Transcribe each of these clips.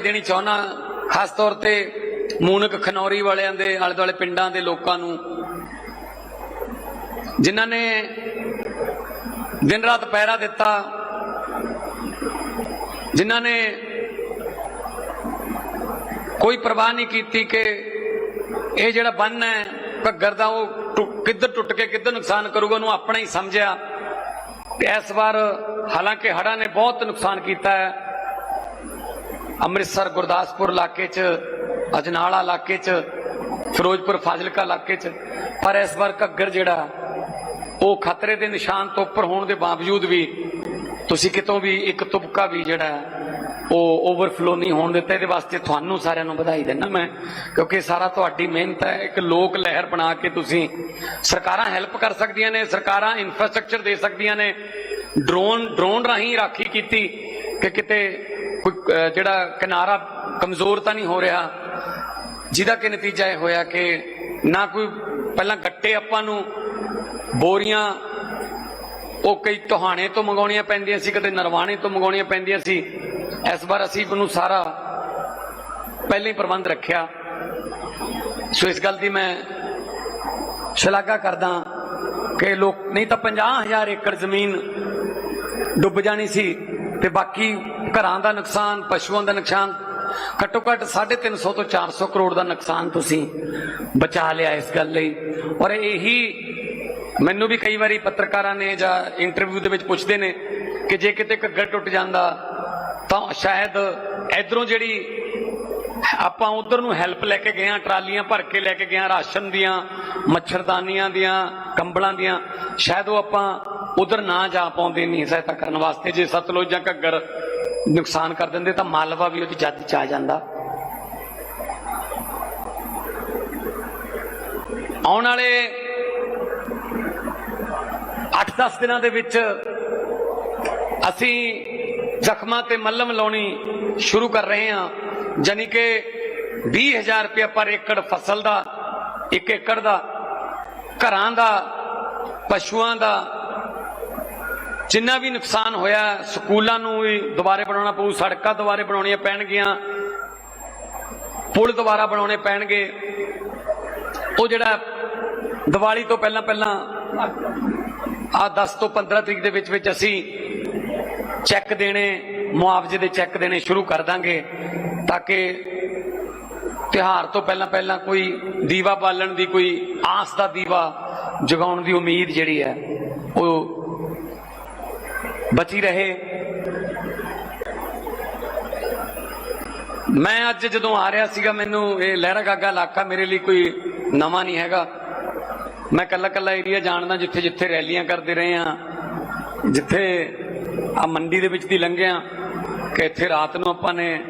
ਦੇਣੀ ਚਾਹੁੰਦਾ ਖਾਸ ਤੌਰ ਤੇ ਮੂਨਕ ਖਨੌਰੀ ਵਾਲਿਆਂ ਦੇ ਆਲੇ ਦੁਆਲੇ ਪਿੰਡਾਂ ਦੇ ਲੋਕਾਂ ਨੂੰ। ਜਿਨ੍ਹਾਂ ਨੇ ਦਿਨ ਰਾਤ ਪਹਿਰਾ ਦਿੱਤਾ, ਜਿਨ੍ਹਾਂ ਨੇ ਕੋਈ ਪਰਵਾਹ ਨਹੀਂ ਕੀਤੀ ਕਿ ਇਹ ਜਿਹੜਾ ਬੰਨ ਹੈ, ਘੱਗਰ ਦਾ ਉਹ ਟੁ- ਕਿੱਧਰ ਟੁੱਟ ਕੇ ਕਿੱਧਰ ਨੁਕਸਾਨ ਕਰੂਗਾ, ਉਹਨੂੰ ਆਪਣਾ ਹੀ ਸਮਝਿਆ। ਇਸ ਵਾਰ ਹਾਲਾਂਕਿ ਹੜ੍ਹਾਂ ਨੇ ਬਹੁਤ ਨੁਕਸਾਨ ਕੀਤਾ ਹੈ। ਅੰਮ੍ਰਿਤਸਰ ਗੁਰਦਾਸਪੁਰ ਇਲਾਕੇ 'ਚ, ਅਜਨਾਲਾ ਇਲਾਕੇ 'ਚ, ਫਿਰੋਜ਼ਪੁਰ ਫਾਜ਼ਿਲਕਾ ਇਲਾਕੇ 'ਚ, ਪਰ ਇਸ ਵਾਰ ਘੱਗਰ ਜਿਹੜਾ, ਉਹ ਖਤਰੇ ਦੇ ਨਿਸ਼ਾਨ ਤੋਂ ਉੱਪਰ ਹੋਣ ਦੇ ਬਾਵਜੂਦ ਵੀ ਤੁਸੀਂ ਕਿਤੋਂ ਵੀ ਇੱਕ ਤੁਪਕਾ ਵੀ ਜਿਹੜਾ, ਉਹ ਓਵਰਫਲੋ ਨਹੀਂ ਹੋਣ ਦਿੱਤਾ, ਇਹਦੇ ਵਾਸਤੇ ਤੁਹਾਨੂੰ ਸਾਰਿਆਂ ਨੂੰ ਵਧਾਈ ਦਿੰਦਾ ਮੈਂ, ਕਿਉਂਕਿ ਇਹ ਸਾਰਾ ਤੁਹਾਡੀ ਮਿਹਨਤ ਹੈ, ਇੱਕ ਲੋਕ ਲਹਿਰ ਬਣਾ ਕੇ ਤੁਸੀਂ ਸਰਕਾਰਾਂ ਹੈਲਪ ਕਰ ਸਕਦੀਆਂ ਨੇ, ਸਰਕਾਰਾਂ ਇਨਫਰਾਸਟ੍ਰਕਚਰ ਦੇ ਸਕਦੀਆਂ ਨੇ ਡਰੋਨ ਡਰੋਨ ਰਾਹੀਂ ਰਾਖੀ ਕੀਤੀ ਕਿ ਕਿਤੇ ਕੋਈ ਜਿਹੜਾ ਕਿਨਾਰਾ ਕਮਜ਼ੋਰ ਤਾਂ ਨਹੀਂ ਹੋ ਰਿਹਾ, ਜਿਹਦਾ ਕਿ ਨਤੀਜਾ ਇਹ ਹੋਇਆ ਕਿ ਨਾ ਕੋਈ ਪਹਿਲਾਂ ਗੱਟੇ ਆਪਾਂ ਨੂੰ ਬੋਰੀਆਂ ਉਹ ਕਈ ਟੋਹਾਣੇ ਤੋਂ ਮੰਗਾਉਣੀਆਂ ਪੈਂਦੀਆਂ ਸੀ, ਕਦੇ ਨਰਵਾਣੇ ਤੋਂ ਮੰਗਾਉਣੀਆਂ ਪੈਂਦੀਆਂ ਸੀ। ਇਸ ਵਾਰ ਅਸੀਂ ਉਹਨੂੰ ਸਾਰਾ ਪਹਿਲੇ ਹੀ ਪ੍ਰਬੰਧ ਰੱਖਿਆ। ਸੋ ਇਸ ਗੱਲ ਦੀ ਮੈਂ ਸ਼ਲਾਘਾ ਕਰਦਾ ਕਿ ਲੋਕ, ਨਹੀਂ ਤਾਂ 50000 ਏਕੜ ਜ਼ਮੀਨ ਡੁੱਬ ਜਾਣੀ ਸੀ। ਤੇ ਬਾਕੀ ਘਰਾਂ ਦਾ ਨੁਕਸਾਨ, ਪਸ਼ੂਆਂ ਦਾ ਨੁਕਸਾਨ, ਘੱਟੋ ਘੱਟ 350 ਤੋਂ 400 ਕਰੋੜ ਦਾ ਨੁਕਸਾਨ ਤੁਸੀਂ ਬਚਾ ਲਿਆ ਇਸ ਗੱਲ ਲਈ। ਔਰ ਇਹੀ ਮੈਨੂੰ ਵੀ ਕਈ ਵਾਰੀ ਪੱਤਰਕਾਰਾਂ ਨੇ ਜਾਂ ਇੰਟਰਵਿਊ ਦੇ ਵਿੱਚ ਪੁੱਛਦੇ ਨੇ ਕਿ ਜੇ ਕਿਤੇ ਘੱਗਰ ਟੁੱਟ ਜਾਂਦਾ, ਤਾਂ ਸ਼ਾਇਦ ਇਧਰੋਂ ਜਿਹੜੀ ਆਪਾਂ ਉਧਰ ਨੂੰ ਹੈਲਪ ਲੈ ਕੇ ਗਏ ਆ ਟਰਾਲੀਆਂ ਭਰ ਕੇ ਲੈ ਕੇ ਗਏ ਆ ਰਾਸ਼ਨ ਦੀਆਂ, ਮੱਛਰਦਾਨੀਆਂ ਦੀਆਂ, ਕੰਬਲਾਂ ਦੀਆਂ, ਸ਼ਾਇਦ ਉਹ ਆਪਾਂ ਉਧਰ ਨਾ ਜਾ ਪਾਉਂਦੇ, ਨਹੀਂ ਸਹਾਇਤਾ ਕਰਨ ਵਾਸਤੇ, ਜੇ ਸਤਲੁਜ ਜਾਂ ਘੱਗਰ ਨੁਕਸਾਨ ਕਰ ਦਿੰਦੇ ਤਾਂ ਮਾਲਵਾ ਵੀ ਉਹਦੀ ਜੱਦ ਚ ਆ ਜਾਂਦਾ। ਆਉਣ ਵਾਲੇ 8-10 ਦਿਨਾਂ ਦੇ ਵਿੱਚ ਅਸੀਂ ਜ਼ਖਮਾਂ ਤੇ ਮੱਲਮ ਲਾਉਣੀ ਸ਼ੁਰੂ ਕਰ ਰਹੇ ਹਾਂ। ਜਾਨੀ ਕਿ 20000 ਰੁਪਏ ਪਰ ਏਕੜ ਫਸਲ ਦਾ 1 ਏਕੜ ਦਾ, ਘਰਾਂ ਦਾ, ਪਸ਼ੂਆਂ ਦਾ ਜਿੰਨਾ ਵੀ ਨੁਕਸਾਨ ਹੋਇਆ, ਸਕੂਲਾਂ ਨੂੰ ਵੀ ਦੁਬਾਰੇ ਬਣਾਉਣਾ ਪਊ, ਸੜਕਾਂ ਦੁਬਾਰੇ ਬਣਾਉਣੀਆਂ ਪੈਣਗੀਆਂ, ਪੁਲ ਦੁਬਾਰਾ ਬਣਾਉਣੇ ਪੈਣਗੇ। ਉਹ ਜਿਹੜਾ ਦੀਵਾਲੀ ਤੋਂ ਪਹਿਲਾਂ ਪਹਿਲਾਂ, ਆ 10 ਤੋਂ 15 ਤਰੀਕ ਦੇ ਵਿੱਚ ਵਿੱਚ ਅਸੀਂ ਚੈੱਕ ਦੇਣੇ, ਮੁਆਵਜ਼ੇ ਦੇ ਚੈੱਕ ਦੇਣੇ ਸ਼ੁਰੂ ਕਰ ਦਾਂਗੇ ਤਾਂ ਕਿ ਤਿਹਾਰ ਤੋਂ ਪਹਿਲਾਂ ਪਹਿਲਾਂ ਕੋਈ ਦੀਵਾ ਬਾਲਣ ਦੀ, ਕੋਈ ਆਸ ਦਾ ਦੀਵਾ ਜਗਾਉਣ ਦੀ ਉਮੀਦ ਜਿਹੜੀ ਹੈ, ਉਹ ਬਚੀ ਰਹੇ। ਮੈਂ ਅੱਜ ਜਦੋਂ ਆ ਰਿਹਾ ਸੀਗਾ, ਮੈਨੂੰ ਇਹ ਲਹਿਰਾ ਗਾਗਾ ਇਲਾਕਾ ਮੇਰੇ ਲਈ ਕੋਈ ਨਵਾਂ ਨਹੀਂ ਹੈਗਾ। ਮੈਂ ਕੱਲਾ ਕੱਲਾ ਏਰੀਆ ਜਾਣਦਾ ਜਿੱਥੇ ਜਿੱਥੇ ਰੈਲੀਆਂ ਕਰਦੇ ਰਹੇ ਆ ਜਿੱਥੇ ਆ ਮੰਡੀ ਦੇ ਵਿੱਚ ਦੀ ਲੰਘਿਆ, ਕਿ ਇੱਥੇ ਰਾਤ ਨੂੰ ਆਪਾਂ ਨੇ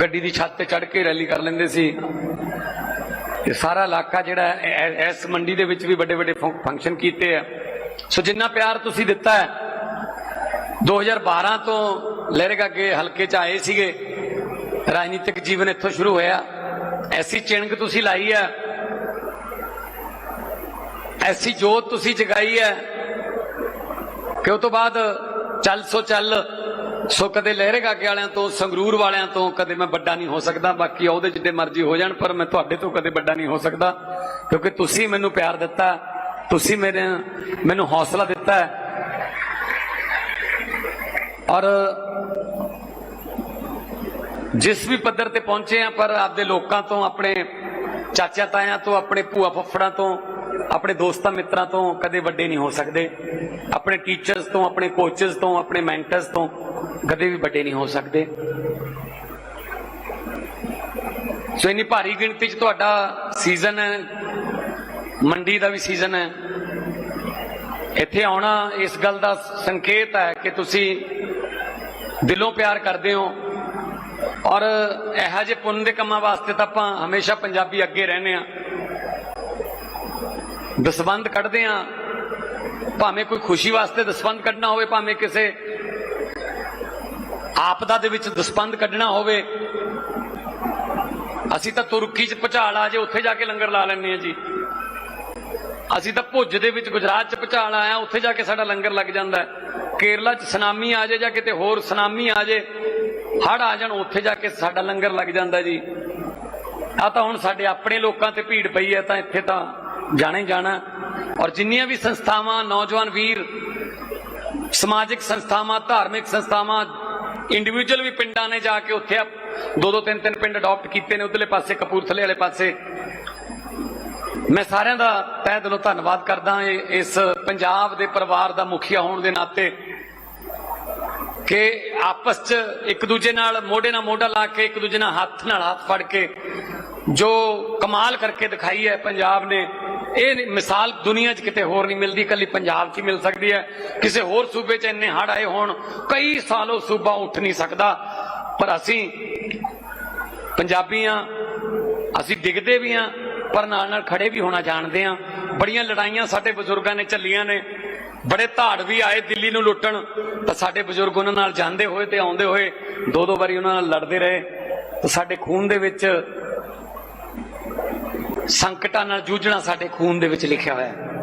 ਗੱਡੀ ਦੀ ਛੱਤ ਤੇ ਚੜ੍ਹ ਕੇ ਰੈਲੀ ਕਰ ਲੈਂਦੇ ਸੀ। ਇਹ ਸਾਰਾ ਇਲਾਕਾ ਜਿਹੜਾ ਇਸ ਮੰਡੀ ਦੇ ਵਿੱਚ ਵੀ ਵੱਡੇ ਵੱਡੇ ਫੰ- ਫੰਕਸ਼ਨ ਕੀਤੇ ਆ। ਸੋ ਜਿੰਨਾ ਪਿਆਰ ਤੁਸੀਂ ਦਿੱਤਾ ਹੈ 2012 ਤੋਂ ਲਹਿਰੇ ਅੱਗੇ ਹਲਕੇ ਚ ਆਏ ਸੀਗੇ। ਰਾਜਨੀਤਿਕ ਜੀਵਨ ਇੱਥੋਂ ਸ਼ੁਰੂ ਹੋਇਆ। ਐਸੀ ਚਿਣਕ ਤੁਸੀਂ ਲਾਈ ਹੈ। ਐਸੀ ਜੋਤ ਤੁਸੀਂ ਜਗਾਈ ਹੈ ਕਿ ਉਹ ਤੋਂ ਬਾਅਦ ਚੱਲ ਸੋ ਚੱਲ, ਸੋ ਕਦੇ ਲਹਿਰੇ ਗਾਗੇ ਵਾਲਿਆਂ ਤੋਂ, ਸੰਗਰੂਰ ਵਾਲਿਆਂ ਤੋਂ ਕਦੇ ਮੈਂ ਵੱਡਾ ਨਹੀਂ ਹੋ ਸਕਦਾ। ਬਾਕੀ ਉਹਦੇ ਜਿੱਡੇ ਮਰਜ਼ੀ ਹੋ ਜਾਣ, ਪਰ ਮੈਂ ਤੁਹਾਡੇ ਤੋਂ ਕਦੇ ਵੱਡਾ ਨਹੀਂ ਹੋ ਸਕਦਾ। ਕਿਉਂਕਿ ਤੁਸੀਂ ਮੈਨੂੰ ਪਿਆਰ ਦਿੱਤਾ। ਤੁਸੀਂ ਮੇਰੇ, ਮੈਨੂੰ ਹੌਸਲਾ ਦਿੱਤਾ ਹੈ। ਔਰ ਜਿਸ ਵੀ ਪੱਧਰ ਤੇ ਪਹੁੰਚੇ ਆ ਪਰ ਆਪਦੇ ਲੋਕਾਂ ਤੋਂ, ਆਪਣੇ ਚਾਚਾ ਤਾਇਆਂ ਤੋਂ, ਆਪਣੇ ਭੂਆ ਫੁੱਫੜਾਂ ਤੋਂ, ਆਪਣੇ ਦੋਸਤਾਂ ਮਿੱਤਰਾਂ ਤੋਂ ਕਦੇ ਵੱਡੇ ਨਹੀਂ ਹੋ ਸਕਦੇ। ਆਪਣੇ ਟੀਚਰਸ ਤੋਂ, ਆਪਣੇ ਕੋਚਸ ਤੋਂ, ਆਪਣੇ ਮੈਂਟਰਸ ਤੋਂ ਕਦੇ ਵੀ ਵੱਡੇ ਨਹੀਂ ਹੋ ਸਕਦੇ। ਸੋ ਇੰਨੀ ਭਾਰੀ ਗਿਣਤੀ 'ਚ ਤੁਹਾਡਾ ਸੀਜ਼ਨ ਹੈ ਮੰਡੀ ਦਾ ਵੀ ਸੀਜ਼ਨ ਹੈ। ਇੱਥੇ ਆਉਣਾ, ਇਸ ਗੱਲ ਦਾ ਸੰਕੇਤ ਹੈ ਕਿ ਤੁਸੀਂ ਦਿਲੋਂ ਪਿਆਰ ਕਰਦੇ ਹੋ ਔਰ ਇਹੋ ਜਿਹੇ ਪੁੰਨ ਦੇ ਕੰਮਾਂ ਵਾਸਤੇ ਤਾਂ ਆਪਾਂ ਹਮੇਸ਼ਾ ਪੰਜਾਬੀ ਅੱਗੇ ਰਹਿੰਦੇ ਆ ਦਸਵੰਦ ਕੱਢਦੇ ਆ ਭਾਵੇਂ ਕੋਈ ਖੁਸ਼ੀ ਵਾਸਤੇ ਦਸਵੰਦ ਕੱਢਣਾ ਹੋਵੇ, ਭਾਵੇਂ ਕਿਸੇ ਆਪਦਾ ਦੇ ਵਿੱਚ ਦਸਵੰਦ ਕੱਢਣਾ ਹੋਵੇ, ਅਸੀਂ ਤਾਂ ਤੁਰਕੀ 'ਚ ਭੁਚਾਲ ਆ ਜੇ, ਉੱਥੇ ਜਾ ਕੇ ਲੰਗਰ ਲਾ ਲੈਂਦੇ ਆ ਜੀ। ਅਸੀਂ ਤਾਂ ਭੁੱਜ ਦੇ ਵਿੱਚ ਗੁਜਰਾਤ 'ਚ ਭੁਚਾਲ ਆਇਆ, ਉੱਥੇ ਜਾ ਕੇ ਸਾਡਾ ਲੰਗਰ ਲੱਗ ਜਾਂਦਾ ਕੇਰਲਾ 'ਚ ਸੁਨਾਮੀ ਆ ਜਾਏ ਜਾਂ ਕਿਤੇ ਹੋਰ ਸੁਨਾਮੀ ਆ ਜਾਏ ਹੜ ਆ ਜਾਣ, ਉੱਥੇ ਜਾ ਕੇ ਸਾਡਾ ਲੰਗਰ ਲੱਗ ਜਾਂਦਾ ਜੀ। ਆ ਤਾਂ ਹੁਣ ਸਾਡੇ ਆਪਣੇ ਲੋਕਾਂ ਤੇ ਭੀੜ ਪਈ ਹੈ, ਤਾਂ ਇੱਥੇ ਤਾਂ ਜਾਣਾ ਹੀ ਜਾਣਾ। ਔਰ ਜਿੰਨੀਆਂ ਵੀ ਸੰਸਥਾਵਾਂ, ਨੌਜਵਾਨ ਵੀਰ, ਸਮਾਜਿਕ ਸੰਸਥਾਵਾਂ, ਧਾਰਮਿਕ ਸੰਸਥਾਵਾਂ ਇੰਡੀਵਿਜੂਅਲ ਵੀ ਪਿੰਡਾਂ ਨੇ ਜਾ ਕੇ ਉੱਥੇ ਦੋ ਦੋ ਤਿੰਨ ਤਿੰਨ ਪਿੰਡ ਅਡਾਪਟ ਕੀਤੇ ਨੇ, ਉਧਰਲੇ ਪਾਸੇ ਕਪੂਰਥਲੇ ਵਾਲੇ ਪਾਸੇ। ਮੈਂ ਸਾਰਿਆਂ ਦਾ ਤਹਿ ਦਿਲੋਂ ਧੰਨਵਾਦ ਕਰਦਾ ਇਹ- ਇਸ ਪੰਜਾਬ ਦੇ ਪਰਿਵਾਰ ਦਾ ਮੁਖੀਆ ਹੋਣ ਦੇ ਨਾਤੇ ਕਿ ਆਪਸ 'ਚ ਇੱਕ ਦੂਜੇ ਨਾਲ ਮੋਢੇ ਨਾਲ ਮੋਢਾ ਲਾ ਕੇ, ਇੱਕ ਦੂਜੇ ਨਾਲ ਹੱਥ ਨਾਲ ਹੱਥ ਫੜ ਕੇ ਜੋ ਕਮਾਲ ਕਰਕੇ ਦਿਖਾਈ ਹੈ ਪੰਜਾਬ ਨੇ, ਇਹ ਮਿਸਾਲ ਦੁਨੀਆ 'ਚ ਕਿਤੇ ਹੋਰ ਨਹੀਂ ਮਿਲਦੀ ਕੱਲੀ ਪੰਜਾਬ 'ਚ ਹੀ ਮਿਲ ਸਕਦੀ ਹੈ। ਕਿਸੇ ਹੋਰ ਸੂਬੇ 'ਚ ਇੰਨੇ ਹੜ ਆਏ ਹੋਣ, ਕਈ ਸਾਲੋਂ ਸੂਬਾ ਉੱਠ ਨਹੀਂ ਸਕਦਾ। ਪਰ ਅਸੀਂ ਪੰਜਾਬੀਆਂ ਅਸੀਂ ਡਿੱਗਦੇ ਵੀ ਆ ਪਰ ਨਾਲ ਨਾਲ ਖੜੇ ਵੀ ਹੋਣਾ ਜਾਣਦੇ ਆ। ਬੜੀਆਂ ਲੜਾਈਆਂ ਸਾਡੇ ਬਜ਼ੁਰਗਾਂ ਨੇ ਚੱਲੀਆਂ ਨੇ। ਬੜੇ ਧਾੜ ਵੀ ਆਏ ਦਿੱਲੀ ਨੂੰ ਲੁੱਟਣ। ਤਾਂ ਸਾਡੇ ਬਜ਼ੁਰਗ ਉਹਨਾਂ ਨਾਲ ਜਾਂਦੇ ਹੋਏ ਤੇ ਆਉਂਦੇ ਹੋਏ ਦੋ ਦੋ ਵਾਰੀ ਉਹਨਾਂ ਨਾਲ ਲੜਦੇ ਰਹੇ। ਤਾਂ ਸਾਡੇ ਖੂਨ ਦੇ ਵਿੱਚ ਸੰਕਟਾਂ ਨਾਲ ਜੂਝਣਾ ਸਾਡੇ ਖੂਨ ਦੇ ਵਿੱਚ ਲਿਖਿਆ ਹੋਇਆ ਹੈ।